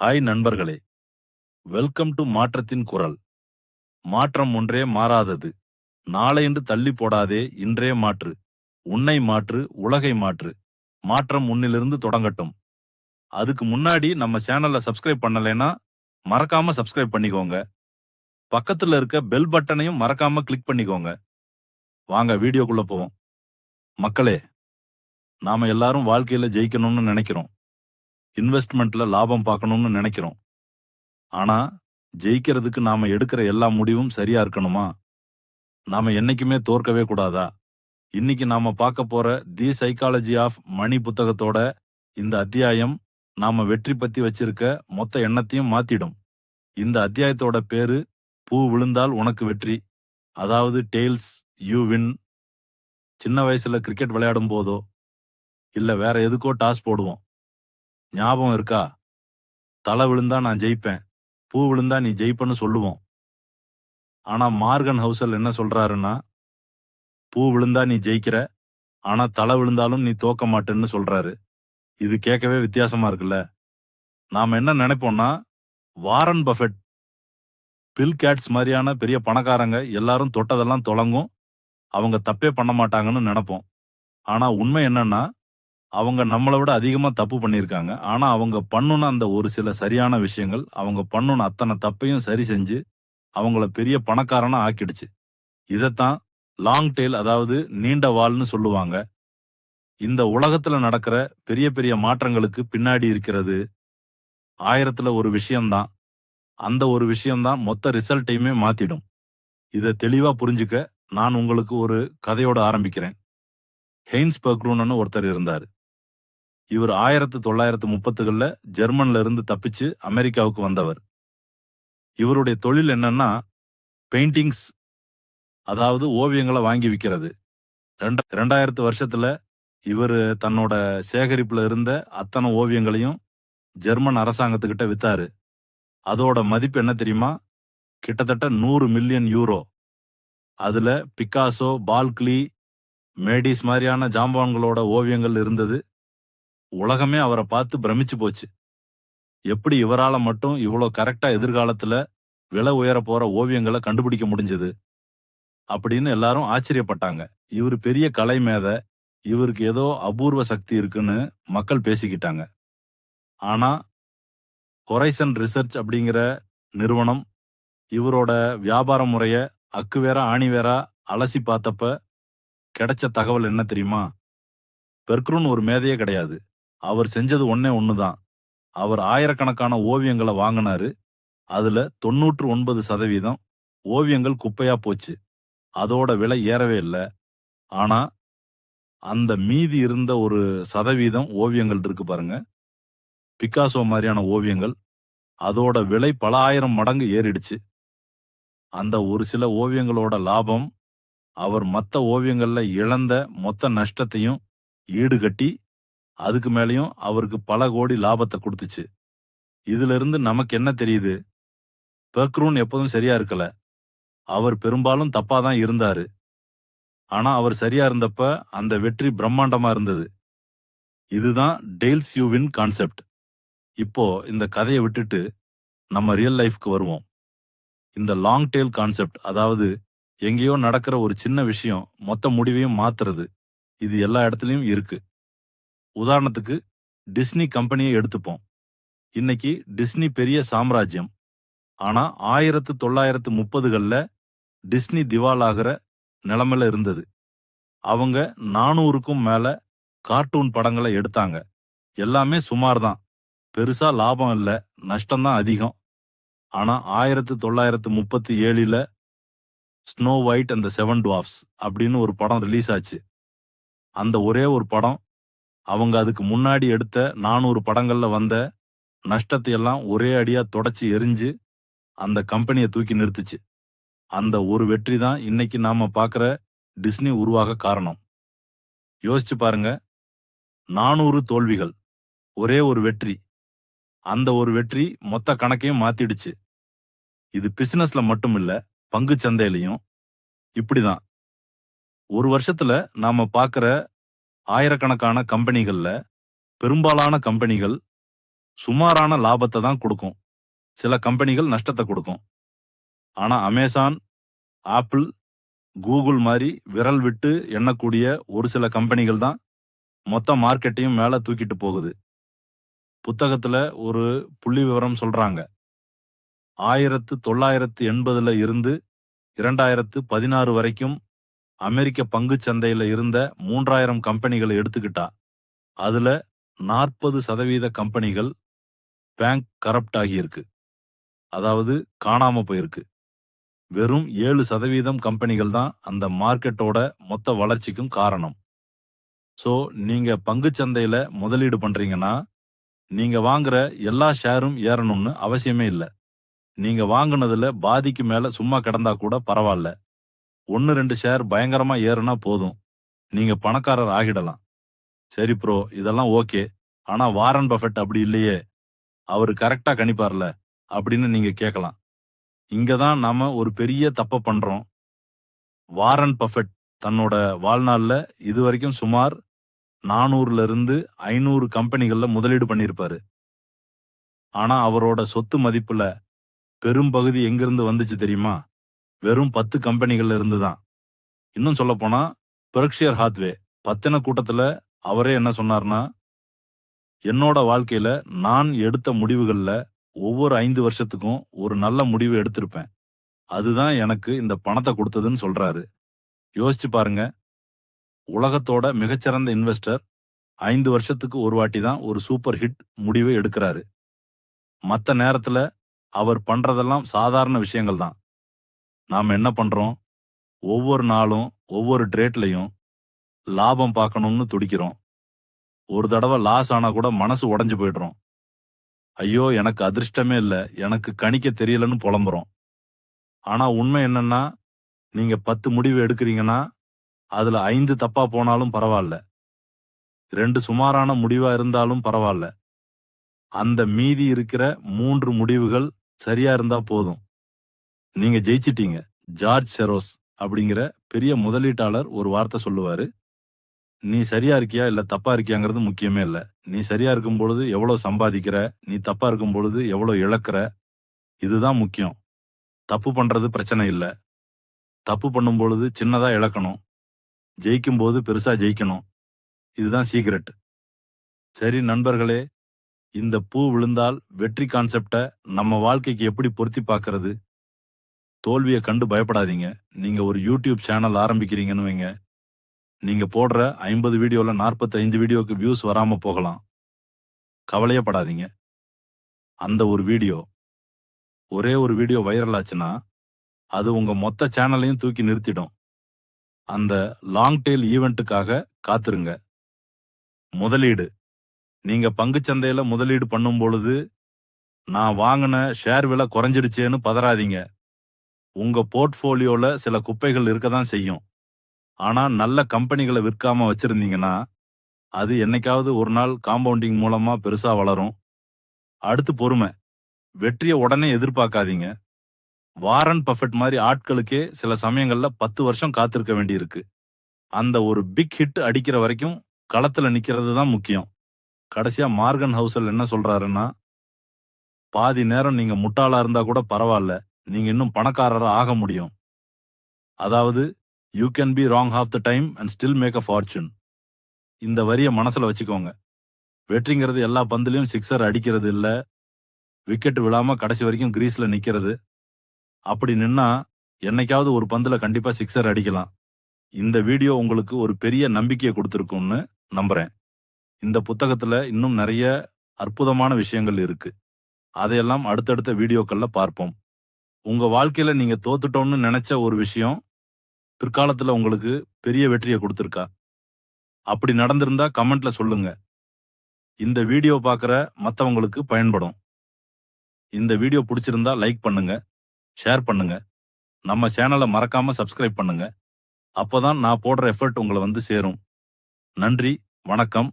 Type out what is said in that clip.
Hi நண்பர்களே welcome to மாற்றத்தின் குரல். மாற்றம் ஒன்றே மாறாதது. நாளையன்று தள்ளி போடாதே இன்றே மாற்று. உன்னை மாற்று உலகை மாற்று. மாற்றம் உன்னிலிருந்து தொடங்கட்டும். அதுக்கு முன்னாடி நம்ம சேனலை சப்ஸ்கிரைப் பண்ணலைன்னா மறக்காம சப்ஸ்கிரைப் பண்ணிக்கோங்க. பக்கத்துல இருக்க பெல் பட்டனையும் மறக்காம கிளிக் பண்ணிக்கோங்க. வாங்க வீடியோக்குள்ள போவோம். மக்களே நாம எல்லாரும் வாழ்க்கையில ஜெயிக்கணும்னு நினைக்கிறோம். இன்வெஸ்ட்மெண்ட்ல லாபம் பார்க்கணும்னு நினைக்கிறோம். ஆனா ஜெயிக்கிறதுக்கு நாம எடுக்கிற எல்லா முடிவும் சரியா இருக்கணுமா? நாம என்னைக்குமே தோற்கவே கூடாதா? இன்னைக்கு நாம பார்க்க போற தி சைக்காலஜி ஆஃப் மணி புத்தகத்தோட இந்த அத்தியாயம் நாம வெற்றி பத்தி வச்சிருக்க மொத்த எண்ணத்தையும் மாத்திடும். இந்த அத்தியாயத்தோட பேரு பூ விழுந்தால் உனக்கு வெற்றி. அதாவது டெய்ல்ஸ் யூ வின். சின்ன வயசுல கிரிக்கெட் விளையாடும் போதோ இல்ல வேற எதுக்கோ டாஸ் போடுவோம். ஞாபகம் இருக்கா? தலை விழுந்தா நான் ஜெயிப்பேன். பூ விழுந்தா நீ ஜெயிப்பன்னு சொல்லுவோம். ஆனா மார்கன் ஹவுசல் என்ன சொல்றாருன்னா பூ விழுந்தா நீ ஜெயிக்கிற ஆனா தலை விழுந்தாலும் நீ தோக்க மாட்டேன்னு சொல்றாரு. இது கேட்கவே வித்தியாசமா இருக்குல்ல? நாம் என்ன நினைப்போம்னா வாரன் பஃபெட் பில் கேட்ஸ் மாதிரியான பெரிய பணக்காரங்க எல்லாரும் தொட்டதெல்லாம் தொலங்கும். அவங்க தப்பே பண்ண மாட்டாங்கன்னு நினைப்போம். ஆனா உண்மை என்னன்னா அவங்க நம்மளை விட அதிகமாக தப்பு பண்ணியிருக்காங்க. ஆனால் அவங்க பண்ணுன அந்த ஒரு சில சரியான விஷயங்கள் அவங்க பண்ணுன அத்தனை தப்பையும் சரி செஞ்சு அவங்கள பெரிய பணக்காரனாக ஆக்கிடுச்சு. இதைத்தான் லாங் டெய்ல் அதாவது நீண்ட வால்னு சொல்லுவாங்க. இந்த உலகத்தில் நடக்கிற பெரிய பெரிய மாற்றங்களுக்கு பின்னாடி இருக்கிறது ஆயிரத்தில் ஒரு விஷயம்தான். அந்த ஒரு விஷயம்தான் மொத்த ரிசல்ட்டையுமே மாற்றிடும் இதை தெளிவாக புரிஞ்சுக்க நான் உங்களுக்கு ஒரு கதையோடு ஆரம்பிக்கிறேன். ஹெய்ன்ஸ் பக்ரூன்னு ஒருத்தர் இருந்தார். இவர் ஆயிரத்து தொள்ளாயிரத்து முப்பத்துகள்ல ஜெர்மன்ல இருந்து தப்பிச்சு அமெரிக்காவுக்கு வந்தவர். இவருடைய தொழில் என்னன்னா பெயிண்டிங்ஸ் அதாவது ஓவியங்களை வாங்கி விற்கிறது ரெண்ட ரெண்டாயிரத்து வருஷத்துல இவர் தன்னோட சேகரிப்புல இருந்த அத்தனை ஓவியங்களையும் ஜெர்மன் அரசாங்கத்துக்கிட்ட வித்தாரு. அதோட மதிப்பு என்ன தெரியுமா? கிட்டத்தட்ட நூறு மில்லியன் யூரோ. அதுல பிக்காசோ பால்க்லி மேடிஸ் மாதிரியான ஜாம்பான்களோட ஓவியங்கள் இருந்தது. உலகமே அவரை பார்த்து பிரமிச்சு போச்சு. எப்படி இவரால மட்டும் இவ்வளோ கரெக்டா எதிர்காலத்துல விலை உயர போற ஓவியங்களை கண்டுபிடிக்க முடிஞ்சது? அப்படின்னு எல்லாரும் ஆச்சரியப்பட்டாங்க. இவர் பெரிய கலை மேத இவருக்கு ஏதோ அபூர்வ சக்தி இருக்குன்னு மக்கள் பேசிக்கிட்டாங்க. ஆனா ஹொரைசன் ரிசர்ச் அப்படிங்கிற நிறுவனம் இவரோட வியாபார முறைய அக்கு வேற ஆணி வேற அலசி பார்த்தப்ப கிடைச்ச தகவல் என்ன தெரியுமா? பெர்க்ரூன் ஒரு மேதையே கிடையாது. அவர் செஞ்சது ஒன்னே ஒண்ணுதான். அவர் ஆயிரக்கணக்கான ஓவியங்களை வாங்கினாரு. அதுல தொண்ணூற்று ஒன்பது சதவீதம் ஓவியங்கள் குப்பையா போச்சு. அதோட விலை ஏறவே இல்லை. ஆனா அந்த மீதி இருந்த ஒரு சதவீதம் ஓவியங்கள் இருக்கு பாருங்க. பிக்காசோ மாதிரியான ஓவியங்கள். அதோட விலை பல ஆயிரம் மடங்கு ஏறிடுச்சு. அந்த ஒரு சில ஓவியங்களோட லாபம் அவர் மற்ற ஓவியங்கள்ல இழந்த மொத்த நஷ்டத்தையும் ஈடுகட்டி அதுக்கு மேலேயும் அவருக்கு பல கோடி லாபத்தை கொடுத்துச்சு. இதுல இருந்து நமக்கு என்ன தெரியுது? பெர்க்ரூன் எப்போதும் சரியா இருக்கல. அவர் பெரும்பாலும் தப்பா தான் இருந்தாரு. ஆனா அவர் சரியா இருந்தப்ப அந்த வெற்றி பிரம்மாண்டமா இருந்தது. இதுதான் டெய்ல்ஸ் யூவின் கான்செப்ட். இப்போ இந்த கதையை விட்டுட்டு நம்ம ரியல் லைஃப்க்கு வருவோம். இந்த லாங் டெய்ல் கான்செப்ட் அதாவது எங்கேயோ நடக்கிற ஒரு சின்ன விஷயம் மொத்த முடிவையும் மாத்துறது இது எல்லா இடத்துலையும் இருக்கு. உதாரணத்துக்கு டிஸ்னி கம்பெனியை எடுத்துப்போம். இன்னைக்கு டிஸ்னி பெரிய சாம்ராஜ்யம். ஆனா ஆயிரத்து தொள்ளாயிரத்து முப்பதுகளில் டிஸ்னி திவாலாகிற நிலமையில இருந்தது. அவங்க நானூறுக்கும் மேல கார்ட்டூன் படங்களை எடுத்தாங்க. எல்லாமே சுமார் தான் பெருசா லாபம் இல்லை நஷ்டம்தான் அதிகம். ஆனா ஆயிரத்து தொள்ளாயிரத்து முப்பத்தி ஏழில் snow white and seven dwarfs அப்படின்னு ஒரு படம் ரிலீஸ் ஆச்சு. அந்த ஒரே ஒரு படம் அவங்க அதுக்கு முன்னாடி எடுத்த நானூறு படங்கள்ல வந்த நஷ்டத்தை எல்லாம் ஒரே அடியா தொடச்சி எரிஞ்சு அந்த கம்பெனியை தூக்கி நிறுத்துச்சு. அந்த ஒரு வெற்றி தான் இன்னைக்கு நாம பார்க்குற டிஸ்னி உருவாக காரணம். யோசிச்சு பாருங்க. நானூறு தோல்விகள் ஒரே ஒரு வெற்றி. அந்த ஒரு வெற்றி மொத்த கணக்கையும் மாத்திடுச்சு. இது பிசினஸ்ல மட்டும் இல்ல பங்கு சந்தையிலையும் இப்படிதான். ஒரு வருஷத்துல நாம பார்க்குற ஆயிரக்கணக்கான கம்பெனிகளில் பெரும்பாலான கம்பெனிகள் சுமாரான லாபத்தை தான் கொடுக்கும். சில கம்பெனிகள் நஷ்டத்தை கொடுக்கும். ஆனால் அமேசான் ஆப்பிள் கூகுள் மாதிரி விரல் விட்டு எண்ணக்கூடிய ஒரு சில கம்பெனிகள் தான் மொத்த மார்க்கெட்டையும் மேலே தூக்கிட்டு போகுது. புத்தகத்தில் ஒரு புள்ளி விவரம் சொல்கிறாங்க ஆயிரத்து தொள்ளாயிரத்து எண்பதில் இருந்து இரண்டாயிரத்து பதினாறு வரைக்கும் அமெரிக்க பங்குச் சந்தையில இருந்த மூன்றாயிரம் கம்பெனிகளை எடுத்துக்கிட்டா அதுல நாற்பது சதவீத கம்பெனிகள் பேங்க் கரப்ட் ஆகியிருக்கு. அதாவது காணாம போயிருக்கு. வெறும் ஏழு சதவீதம் கம்பெனிகள் தான் அந்த மார்க்கெட்டோட மொத்த வளர்ச்சிக்கும் காரணம். ஸோ நீங்க பங்குச் சந்தையில முதலீடு பண்றீங்கன்னா நீங்க வாங்குற எல்லா ஷேரும் ஏறணும்னு அவசியமே இல்லை. நீங்க வாங்கினதுல பாதிக்கு மேல சும்மா கிடந்தா கூட பரவாயில்ல ஒன்று ரெண்டு ஷேர் பயங்கரமா ஏறுனா போதும். நீங்க பணக்காரர் ஆகிடலாம். சரி ப்ரோ இதெல்லாம் ஓகே ஆனா வாரன் பஃபெட் அப்படி இல்லையே. அவர் கரெக்டா கணிப்பார்ல அப்படின்னு நீங்க கேட்கலாம். இங்க தான் நாம ஒரு பெரிய தப்ப பண்றோம். வாரன் பஃபெட் தன்னோட வாழ்நாள்ல இதுவரைக்கும் சுமார் நானூறுல இருந்து ஐநூறு கம்பெனிகள்ல முதலீடு பண்ணியிருப்பாரு. ஆனா அவரோட சொத்து மதிப்புல பெரும்பகுதி எங்கிருந்து வந்துச்சு தெரியுமா? வெறும் பத்து கம்பெனிகள்ல இருந்து தான் இன்னும் சொல்ல போனா பெர்க்ஷியர் ஹாத்வே பத்தின கூட்டத்துல அவரே என்ன சொன்னார்னா என்னோட வாழ்க்கையில நான் எடுத்த முடிவுகள்ல ஒவ்வொரு ஐந்து வருஷத்துக்கும் ஒரு நல்ல முடிவு எடுத்திருப்பேன். அதுதான் எனக்கு இந்த பணத்தை கொடுத்ததுன்னு சொல்றாரு. யோசிச்சு பாருங்க. உலகத்தோட மிகச்சிறந்த இன்வெஸ்டர் ஐந்து வருஷத்துக்கு ஒரு வாட்டி தான் ஒரு சூப்பர் ஹிட் முடிவை எடுக்கிறாரு. மற்ற நேரத்துல அவர் பண்றதெல்லாம் சாதாரண விஷயங்கள் தான் நாம் என்ன பண்றோம்? ஒவ்வொரு நாளும் ஒவ்வொரு ட்ரேட்லையும் லாபம் பார்க்கணும்னு துடிக்கிறோம். ஒரு தடவை லாஸ் ஆனா கூட மனசு உடஞ்சு போயிடுறோம். ஐயோ எனக்கு அதிர்ஷ்டமே இல்லை. எனக்கு கணிக்க தெரியலன்னு புலம்புறோம். ஆனா உண்மை என்னன்னா நீங்க பத்து முடிவு எடுக்கிறீங்கன்னா அதுல ஐந்து தப்பா போனாலும் பரவாயில்ல. ரெண்டு சுமாரான முடிவா இருந்தாலும் பரவாயில்ல. அந்த மீதி இருக்கிற மூன்று முடிவுகள் சரியா இருந்தா போதும். நீங்க ஜெயிச்சிட்டீங்க. ஜார்ஜ் செரோஸ் அப்படிங்கிற பெரிய முதலீட்டாளர் ஒரு வார்த்தை சொல்லுவாரு. நீ சரியா இருக்கியா? இல்ல தப்பா இருக்கியாங்கிறது முக்கியமே இல்லை. நீ சரியா இருக்கும் பொழுது எவ்வளவு சம்பாதிக்கிற? நீ தப்பா இருக்கும் பொழுது எவ்வளவு இழக்கிற? இதுதான் முக்கியம். தப்பு பண்றது பிரச்சனை இல்லை. தப்பு பண்ணும் பொழுது சின்னதா இழக்கணும். ஜெயிக்கும் போது பெருசா ஜெயிக்கணும். இதுதான் சீக்ரெட் சரி நண்பர்களே இந்த பூ விழுந்தால் வெற்றி கான்செப்டை நம்ம வாழ்க்கைக்கு எப்படி பொருத்தி பார்க்கறது? தோல்வியை கண்டு பயப்படாதீங்க. நீங்கள் ஒரு யூடியூப் சேனல் ஆரம்பிக்கிறீங்கன்னு வைங்க. நீங்கள் போடுற ஐம்பது வீடியோவில் நாற்பத்தைந்து வீடியோக்கு வியூஸ் வராமல் போகலாம். கவலையே படாதீங்க. அந்த ஒரு வீடியோ ஒரே ஒரு வீடியோ வைரல் ஆச்சுன்னா அது உங்கள் மொத்த சேனலையும் தூக்கி நிறுத்திடும். அந்த லாங் டெயில் ஈவெண்ட்டுக்காக காத்துருங்க. முதலீடு. நீங்கள் பங்குச்சந்தையில் முதலீடு பண்ணும் பொழுது நான் வாங்கின ஷேர் விலை குறைஞ்சிடுச்சேன்னு பதறாதீங்க. உங்க போர்ட்ஃபோலியோல சில குப்பைகள் இருக்க தான் செய்யும். ஆனா நல்ல கம்பெனிகளை விற்காம வச்சிருந்தீங்கன்னா அது என்னைக்காவது ஒரு நாள் காம்பவுண்டிங் மூலமா பெருசா வளரும். அடுத்து பொறுமை. வெற்றியை உடனே எதிர்பார்க்காதீங்க. வாரன் பஃபெட் மாதிரி ஆட்களுக்கே சில சமயங்கள்ல பத்து வருஷம் காத்திருக்க வேண்டியிருக்கு. அந்த ஒரு பிக் ஹிட் அடிக்கிற வரைக்கும் களத்துல நிக்கிறது தான் முக்கியம். கடைசியா மார்கன் ஹவுசல் என்ன சொல்றாருன்னா பாதி நேரம் நீங்க முட்டாளா இருந்தா கூட பரவாயில்ல. நீங்க இன்னும் பணக்காரராக ஆக முடியும். அதாவது you can be wrong half the time and still make a fortune இந்த வரியை மனசில் வச்சுக்கோங்க. வெற்றிங்கிறது எல்லா பந்துலயும் சிக்ஸர் அடிக்கிறது இல்லை. விக்கெட் விழாமல் கடைசி வரைக்கும் கிரீஸில் நிற்கிறது அப்படி நின்னா என்னைக்காவது ஒரு பந்தில் கண்டிப்பாக சிக்ஸர் அடிக்கலாம். இந்த வீடியோ உங்களுக்கு ஒரு பெரிய நம்பிக்கையை கொடுத்துருக்கும்னு நம்புறேன். இந்த புத்தகத்தில் இன்னும் நிறைய அற்புதமான விஷயங்கள் இருக்குது அதையெல்லாம் அடுத்தடுத்த வீடியோக்களில் பார்ப்போம். உங்க வாழ்க்கையில நீங்க தோத்துட்டோம்னு நினைச்ச ஒரு விஷயம் பிற்காலத்துல உங்களுக்கு பெரிய வெற்றியை கொடுத்துருக்கா? அப்படி நடந்திருந்தா கமெண்ட்ல சொல்லுங்க. இந்த வீடியோ பார்க்குற மற்றவங்களுக்கு பயன்படும். இந்த வீடியோ பிடிச்சிருந்தா லைக் பண்ணுங்க ஷேர் பண்ணுங்க. நம்ம சேனலை மறக்காம சப்ஸ்கிரைப் பண்ணுங்க. அப்போதான் நான் போடுற எஃபர்ட் உங்களை வந்து சேரும். நன்றி வணக்கம்.